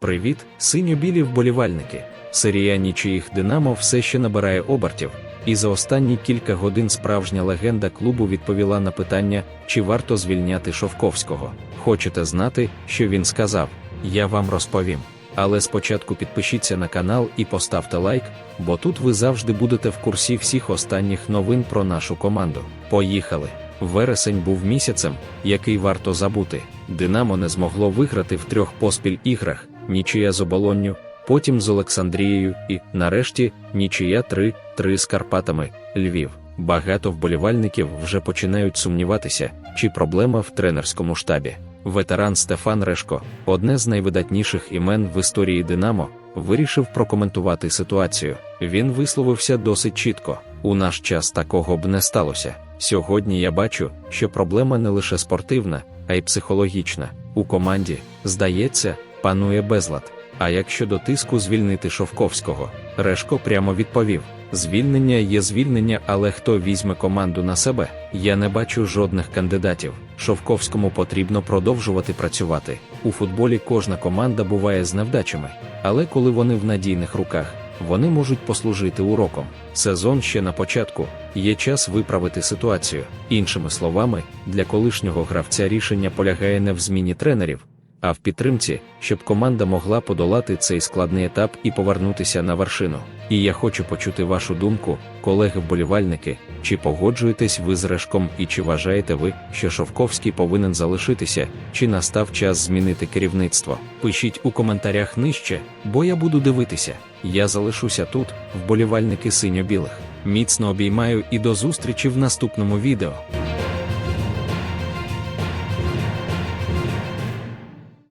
Привіт, синьо-білі вболівальники. Серія нічиїх Динамо все ще набирає обертів, і за останні кілька годин справжня легенда клубу відповіла на питання, чи варто звільняти Шовковського. Хочете знати, що він сказав? Я вам розповім. Але спочатку підпишіться на канал і поставте лайк, бо тут ви завжди будете в курсі всіх останніх новин про нашу команду. Поїхали! Вересень був місяцем, який варто забути. Динамо не змогло виграти в трьох поспіль іграх, нічия з оболонню, потім з Олександрією і, нарешті, нічия 3-3 з Карпатами, Львів. Багато вболівальників вже починають сумніватися, чи проблема в тренерському штабі. Ветеран Стефан Решко, одне з найвидатніших імен в історії Динамо, вирішив прокоментувати ситуацію. Він висловився досить чітко: у наш час такого б не сталося. Сьогодні я бачу, що проблема не лише спортивна, а й психологічна. У команді, здається, панує безлад. А як щодо тиску звільнити Шовковського, Решко прямо відповів: звільнення є звільнення, але хто візьме команду на себе, я не бачу жодних кандидатів. Шовковському потрібно продовжувати працювати. У футболі кожна команда буває з невдачами, але коли вони в надійних руках, вони можуть послужити уроком. Сезон ще на початку, є час виправити ситуацію. Іншими словами, для колишнього гравця рішення полягає не в зміні тренерів, а в підтримці, щоб команда могла подолати цей складний етап і повернутися на вершину. І я хочу почути вашу думку, колеги-вболівальники, чи погоджуєтесь ви з Решком і чи вважаєте ви, що Шовковський повинен залишитися, чи настав час змінити керівництво? Пишіть у коментарях нижче, бо я буду дивитися. Я залишуся тут, вболівальники синьо-білих. Міцно обіймаю і до зустрічі в наступному відео.